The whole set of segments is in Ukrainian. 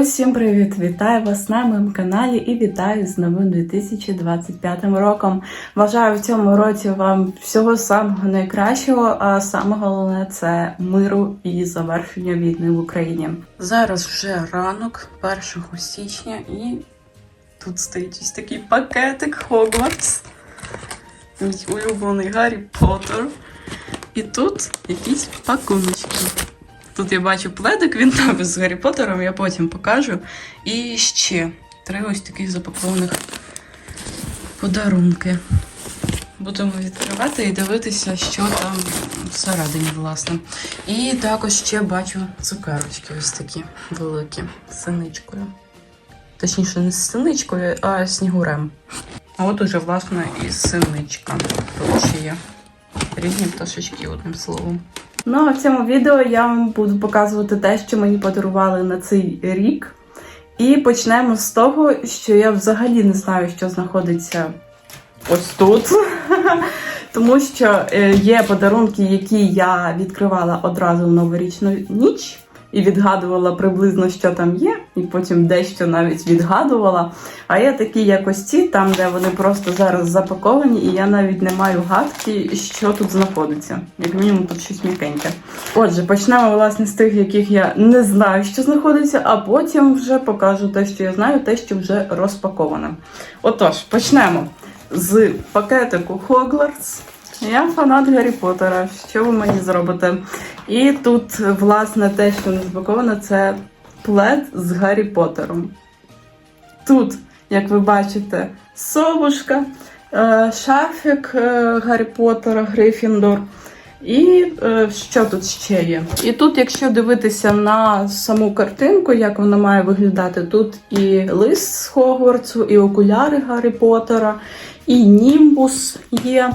Усім привіт! Вітаю вас на моєму каналі і вітаю з новим 2025 роком. Бажаю в цьому році вам всього самого найкращого, а саме головне це миру і завершення війни в Україні. Зараз вже ранок, 1 січня, і тут стоїть ось такий пакетик Хогвартс. Мій улюблений Гаррі Поттер. І тут якісь пакуночки. Тут я бачу пледик, він там з Гаррі Поттером, я потім покажу. І ще три ось таких запакованих подарунки. Будемо відкривати і дивитися, що там всередині, власне. І також ще бачу цукерочки ось такі великі з синичкою. Точніше, не з синичкою, а снігурем. А от уже, власне, і синичка. Тут ще є різні пташечки, одним словом. Ну а в цьому відео я вам буду показувати те, що мені подарували на цей рік. І почнемо з того, що я взагалі не знаю, що знаходиться ось тут. Тому що е, є подарунки, які я відкривала одразу в новорічну ніч і відгадувала приблизно, що там є, і потім дещо навіть відгадувала. А є такі якось ці, там, де вони просто зараз запаковані, і я навіть не маю гадки, що тут знаходиться. Як мінімум, тут щось м'якеньке. Отже, почнемо власне з тих, яких я не знаю, що знаходиться, а потім вже покажу те, що я знаю, те, що вже розпаковане. Отож, почнемо з пакетику Hogwarts. Я фанат Гаррі Поттера. Що ви мені зробите? І тут, власне, те, що не запаковано, це плед з Гаррі Поттером. Тут, як ви бачите, совушка, е, шарфік е, Гаррі Поттера, Грифіндор. І е, що тут ще є? І тут, якщо дивитися на саму картинку, як вона має виглядати, тут і лист з Хогвартсу, і окуляри Гаррі Поттера, і німбус є.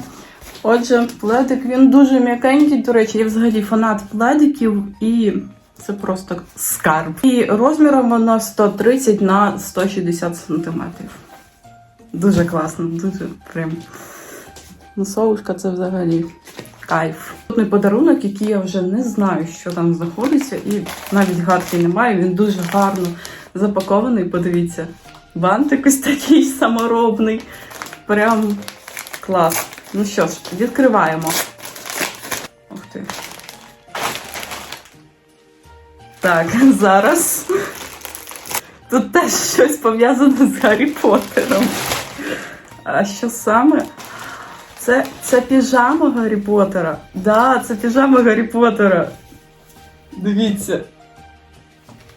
Отже, пледик він дуже м'якенький. До речі, я взагалі фанат пледиків і це просто скарб. І розміром воно 130 на 160 сантиметрів. Дуже класно, дуже прям. Ну, совушка це взагалі кайф. Тут подарунок, який я вже не знаю, що там знаходиться, і навіть гадки немає. Він дуже гарно запакований. Подивіться, бантик ось такий саморобний. Прям клас. Ну що ж, відкриваємо. Ух ти. Так, зараз. Тут теж щось пов'язане з Гаррі Поттером. А що саме? Це, це піжама Гаррі Поттера. Да, це піжама Гаррі Поттера. Дивіться.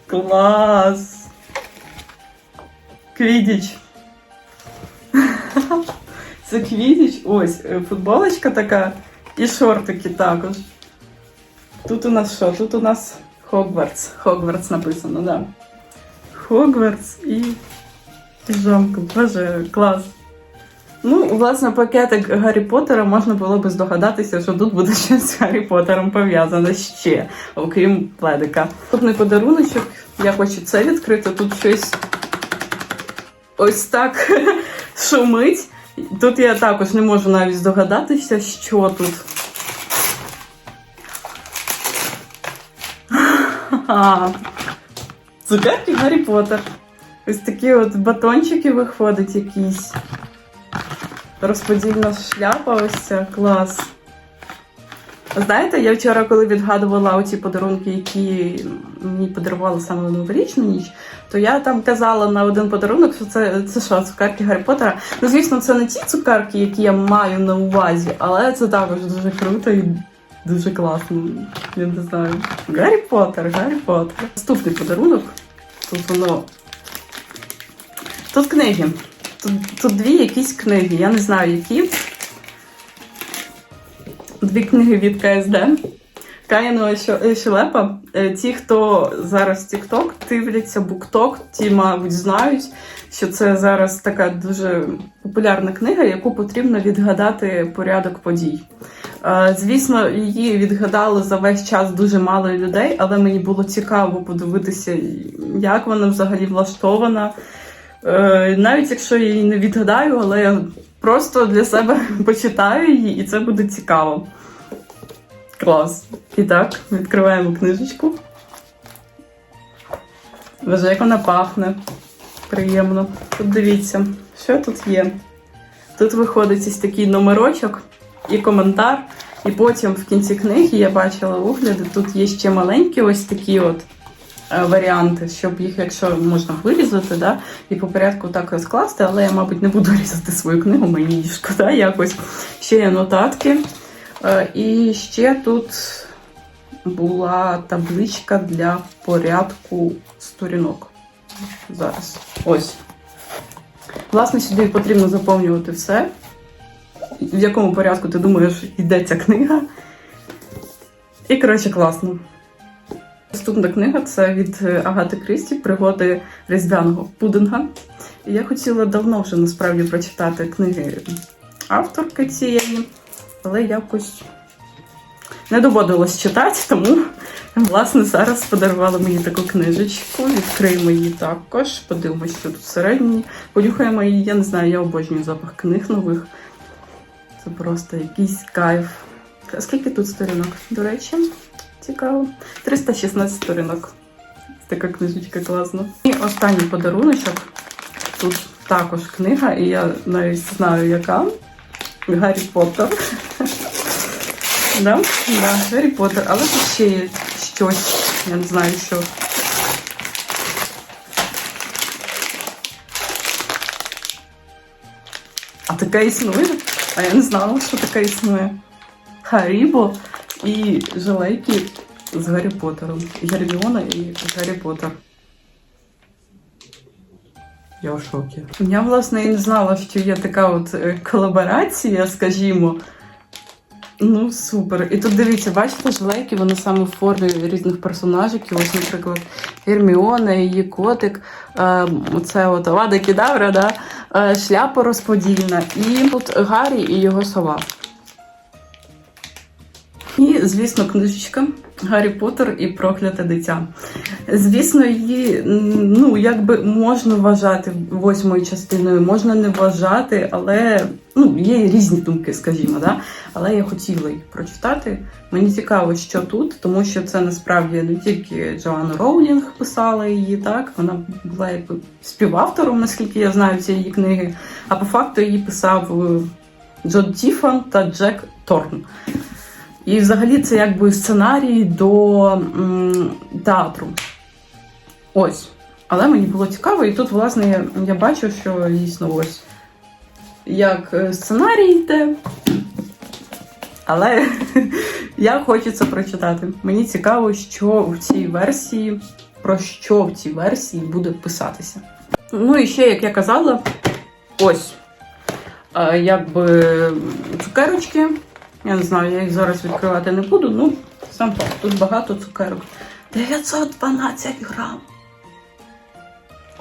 Клас. Квідіч. Це квідіч. Ось, е, футболочка така і шортики також. Тут у нас що? Тут у нас Хогвартс. Хогвартс написано, да. Хогвартс і піжамка. Боже, клас. Ну, власне, пакетик Гаррі Поттера можна було би здогадатися, що тут буде щось з Гаррі Поттером пов'язане ще, окрім пледика. Наступний подаруночок, я хочу це відкрити. Тут щось ось так шумить. Тут я також не можу навіть здогадатися, що тут. Цукерки Гаррі Поттер. Ось такі от батончики виходять якісь. Розподільна шляпа, ось ця клас. Знаєте, я вчора, коли відгадувала оці подарунки, які мені подарували саме новорічну ніч, то я там казала на один подарунок, що це, це що, цукерки Гаррі Поттера. Ну, звісно, це не ті цукерки, які я маю на увазі, але це також дуже круто і дуже класно. Я не знаю. Гаррі Поттер, Гаррі Поттер. Наступний подарунок. Тут воно. Тут книги. Тут, тут дві якісь книги. Я не знаю, які. Дві книги від КСД. Каїнова Шелепа. Е, Ті, хто зараз TikTok дивляться, BookTok, ті, мабуть, знають, що це зараз така дуже популярна книга, яку потрібно відгадати порядок подій. Е, Звісно, її відгадали за весь час дуже мало людей, але мені було цікаво подивитися, як вона взагалі влаштована. Е, Навіть якщо я її не відгадаю, але я просто для себе почитаю її, і це буде цікаво. Клас. І так, відкриваємо книжечку. Боже, як вона пахне. Приємно. Тут дивіться, що тут є. Тут виходить ось такий номерочок і коментар. І потім в кінці книги я бачила огляди. Тут є ще маленькі ось такі от е, варіанти, щоб їх, якщо можна вирізати, да, і по порядку так розкласти, але я, мабуть, не буду різати свою книгу, мені її шкода якось. Ще є нотатки. Е, І ще тут була табличка для порядку сторінок. Зараз. Ось. Власне, сюди потрібно заповнювати все. В якому порядку ти думаєш, йде ця книга. І, коротше, класно. Наступна книга це від Агати Крісті Пригоди різдвяного пудинга. Я хотіла давно вже насправді прочитати книги авторки цієї, але якось не доводилось читати, тому власне зараз подарували мені таку книжечку. Відкриємо її також. Подивимось, що тут всередині. Понюхаємо її, я не знаю, я обожнюю запах книг нових. Це просто якийсь кайф. А Скільки тут сторінок? До речі, цікаво. 316 сторінок. Така книжечка класна. І останній подаруночок. Тут також книга, і я навіть знаю, яка. Гаррі Поттер. Да? Да, Гаррі Поттер. Але тут ще є щось. Я не знаю, що. А таке існує? А я не знала, що таке існує. Харібо і желейки з Гаррі Поттером. Герміона і Гаррі Поттер. Я в шокі. Я, власне, і не знала, що є така от е, колаборація, скажімо. Ну, супер. І тут дивіться, бачите, жилейки, вони саме в формі різних персонажиків. Ось, наприклад, Герміона, її котик, е, це от Авада Кедавра, да? е, шляпа розподільна. І тут Гаррі і його сова. І, звісно, книжечка Гаррі Поттер і прокляте дитя. Звісно, її ну, якби можна вважати восьмою частиною, можна не вважати, але ну, є різні думки, скажімо, да? але я хотіла їх прочитати. Мені цікаво, що тут, тому що це насправді не тільки Джоанна Роулінг писала її, так вона була якби співавтором, наскільки я знаю цієї книги. А по факту її писав е, Джон Тіфан та Джек Торн. І взагалі це якби сценарій до м, театру. Ось. Але мені було цікаво, і тут, власне, я, я бачу, що дійсно ось як е, сценарій йде. Але я хочу це прочитати. Мені цікаво, що в цій версії, про що в цій версії буде писатися. Ну і ще, як я казала, ось е, якби цукерочки. Я не знаю, я їх зараз відкривати не буду. Ну, сам факт, тут багато цукерок. 912 грам.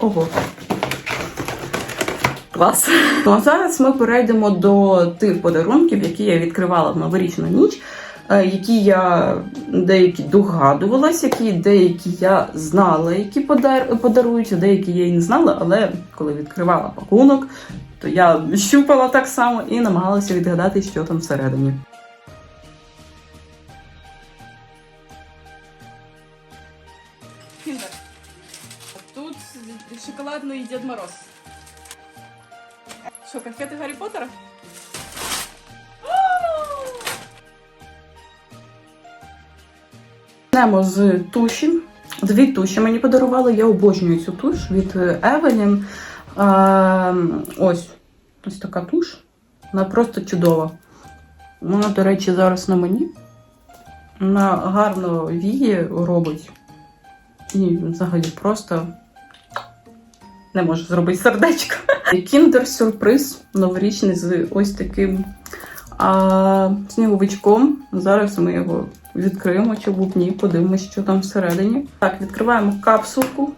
Ого. Клас. Ну а зараз ми перейдемо до тих подарунків, які я відкривала в новорічну ніч, е, які я деякі догадувалась, які деякі я знала, які подар... подарують, деякі я і не знала, але коли відкривала пакунок, то я щупала так само і намагалася відгадати, що там всередині. Шоколадний Дід Мороз. Що, конфети Гаррі Поттера? Почнемо з туші. Дві туші мені подарували. Я обожнюю цю туш від Евелін. Ось ось така туш. Вона просто чудова. Вона, до речі, зараз на мені. Вона гарно віє робить. І взагалі просто не можу зробити сердечко. Кіндер сюрприз новорічний з ось таким а, сніговичком. Зараз ми його відкриємо чи в ні, подивимося, що там всередині. Так, відкриваємо капсулку.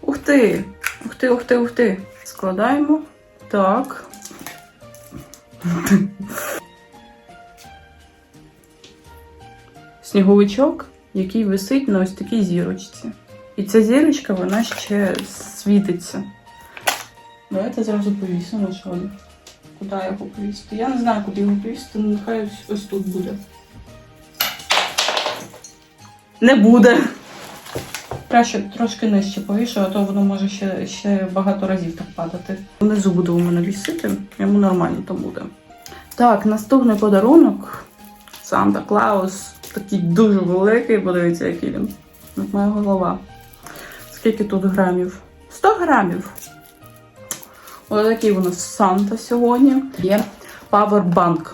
Ух ти! Ух ти, ух ти, ух ти! Складаємо. Так. Сніговичок, який висить на ось такій зірочці. І ця зірочка, вона ще світиться. Давайте зразу повісимо, що ли. Куди його повісити? Я не знаю, куди його повісити, але нехай ось, ось тут буде. Не буде. краще трошки нижче повішу, а то воно може ще, ще багато разів так падати. Внизу буде у мене вісити, йому нормально там буде. Так, наступний подарунок. Санта Клаус. Такий дуже великий, подивіться, який він. Як моя голова. Скільки тут грамів? 100 грамів. Ось такий у нас Санта сьогодні. Є Powerbank.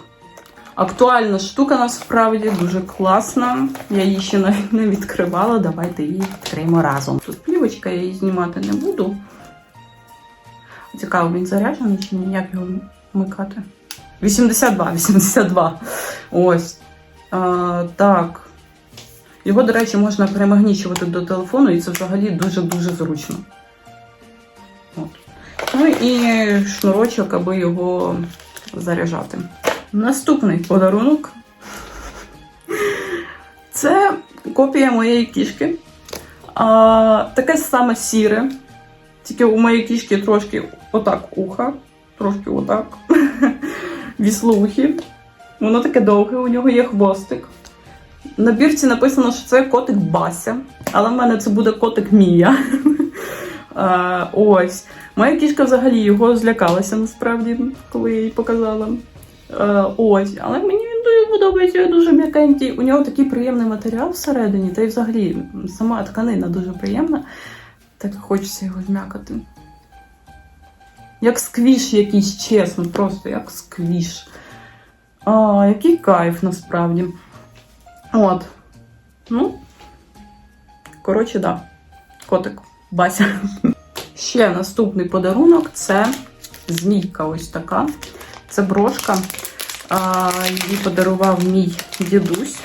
Актуальна штука насправді дуже класна. Я її ще навіть не відкривала. Давайте її відкриємо разом. Тут плівочка, я її знімати не буду. Цікаво, він заряджений чи ні? Як його вмикати? 82, 82. Ось. А, так. Його, до речі, можна перемагнічувати до телефону, і це взагалі дуже-дуже зручно. От. Ну і шнурочок, аби його заряджати. Наступний подарунок. Це копія моєї кішки. А, таке саме сіре. Тільки у моєї кішки трошки отак уха, трошки отак. Віслухи. Воно таке довге, у нього є хвостик. На бірці написано, що це котик Бася, але в мене це буде котик Мія. Ось. Моя кішка взагалі його злякалася насправді, коли я їй показала. Ось, але мені він дуже подобається, дуже м'якенький. У нього такий приємний матеріал всередині, та й взагалі сама тканина дуже приємна. Так хочеться його зм'якати. Як сквіш якийсь, чесно, просто як сквіш. А, який кайф насправді. От. Ну, коротше, да. Котик, Бася. Ще наступний подарунок це змійка ось така. Це брошка. А, її подарував мій дідусь.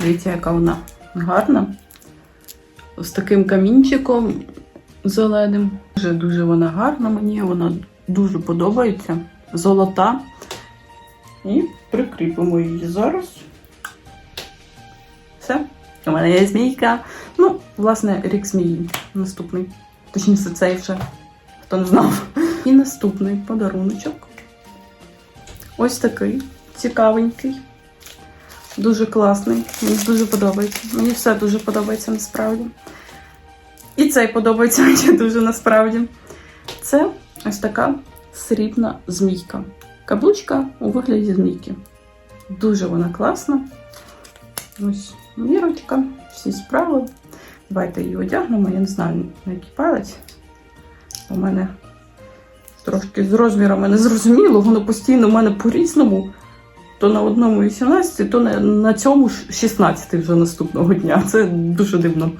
Дивіться, яка вона гарна. З таким камінчиком зеленим. Дуже дуже вона гарна мені, вона дуже подобається. Золота. І прикріпимо її зараз. Все. У мене є змійка. Ну, власне, рік змії наступний. Точніше, цей вже, хто не знав. І наступний подаруночок. Ось такий цікавенький. Дуже класний. Мені дуже подобається. Мені все дуже подобається насправді. І цей подобається мені дуже насправді. Це ось така срібна змійка. Каблучка у вигляді змійки. Дуже вона класна. Ось мірочка, всі справи. Давайте її одягнемо. Я не знаю, на який палець. У мене трошки з розмірами не зрозуміло, воно постійно в мене по-різному. То на одному 18, то на, цьому ж 16 вже наступного дня. Це дуже дивно.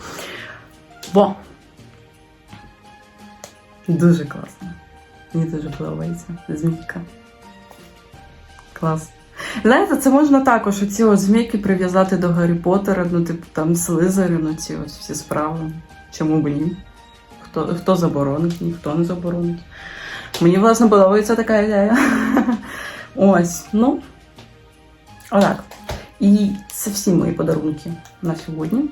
Бо дуже класно. Мені дуже подобається змійка. Клас. Знаєте, це можна також оці от змійки прив'язати до Гаррі Поттера, ну, типу там Слизерину, ці ось всі справи. Чому б ні? Хто, хто заборонить, ніхто не заборонить. Мені, власне, подобається така ідея. Ось, ну. Отак. І це всі мої подарунки на сьогодні.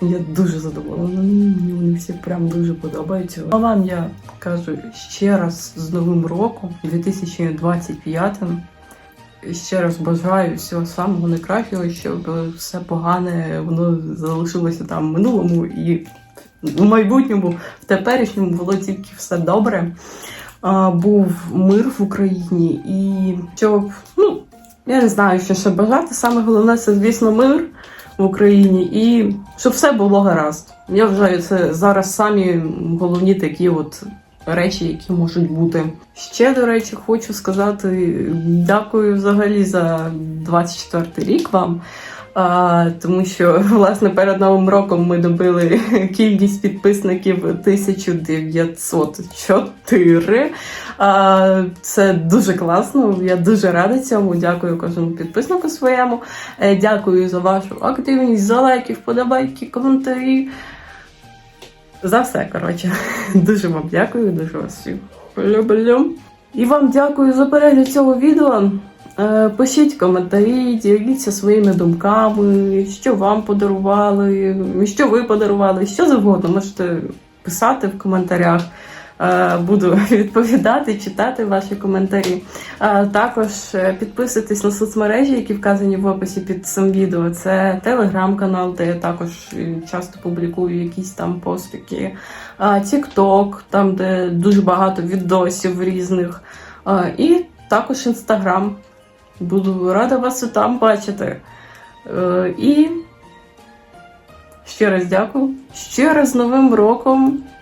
Я дуже задоволена. Мені вони всі прям дуже подобаються. А вам я кажу ще раз з Новим роком, 2025 Ще раз бажаю всього самого найкращого, щоб все погане воно залишилося там в минулому і в майбутньому, в теперішньому було тільки все добре. А, був мир в Україні і щоб, ну, я не знаю, що ще бажати. Саме головне це, звісно, мир в Україні і щоб все було гаразд. Я вважаю, це зараз самі головні такі от речі, які можуть бути. Ще, до речі, хочу сказати дякую взагалі за 24 рік вам. А, тому що власне перед новим роком ми добили кількість підписників 1904. А, це дуже класно. Я дуже рада цьому. Дякую кожному підписнику своєму. Е, Дякую за вашу активність, за лайки, вподобайки, коментарі. За все, коротше. Дуже вам дякую, дуже вас всіх люблю. І вам дякую за перегляд цього відео. Е, Пишіть коментарі, діліться своїми думками, що вам подарували, що ви подарували, що завгодно можете писати в коментарях. Е, Буду відповідати, читати ваші коментарі. Е, Також е, підписуйтесь на соцмережі, які вказані в описі під цим відео. Це телеграм-канал, де я також часто публікую якісь там постики. Тікток, там де дуже багато відосів різних. І також інстаграм. Буду рада вас і там бачити. І ще раз дякую. Ще раз з Новим роком